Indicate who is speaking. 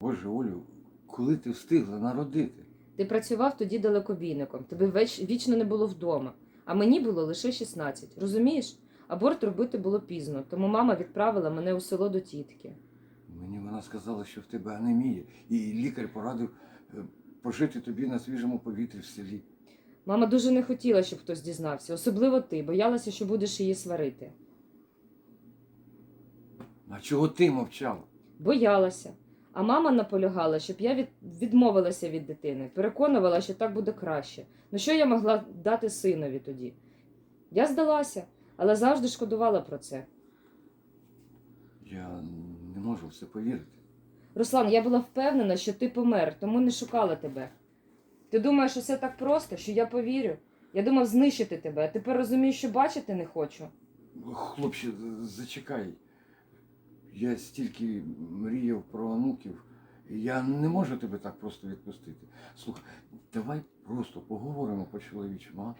Speaker 1: Боже, Олю, коли ти встигла народити?
Speaker 2: Ти працював тоді далекобійником, тебе веч- вічно не було вдома, а мені було лише 16. Розумієш? Аборт робити було пізно, тому мама відправила мене у село до тітки.
Speaker 1: Мені вона сказала, що в тебе анемія, і лікар порадив е, пожити тобі на свіжому повітрі в селі.
Speaker 2: Мама дуже не хотіла, щоб хтось дізнався, особливо ти, боялася, що будеш її сварити.
Speaker 1: А чого ти мовчала?
Speaker 2: Боялася. А мама наполягала, щоб я від... відмовилася від дитини, переконувала, що так буде краще. Ну що я могла дати синові тоді? Я здалася, але завжди шкодувала про це.
Speaker 1: Я не можу в це повірити.
Speaker 2: Руслан, я була впевнена, що ти помер, тому не шукала тебе. Ти думаєш, що все так просто, що я повірю? Я думав знищити тебе, а тепер розумію, що бачити не хочу.
Speaker 1: Хлопче, зачекай. Я стільки мріяв про онуків. Я не можу тебе так просто відпустити. Слухай, давай просто поговоримо по-чоловічому, а?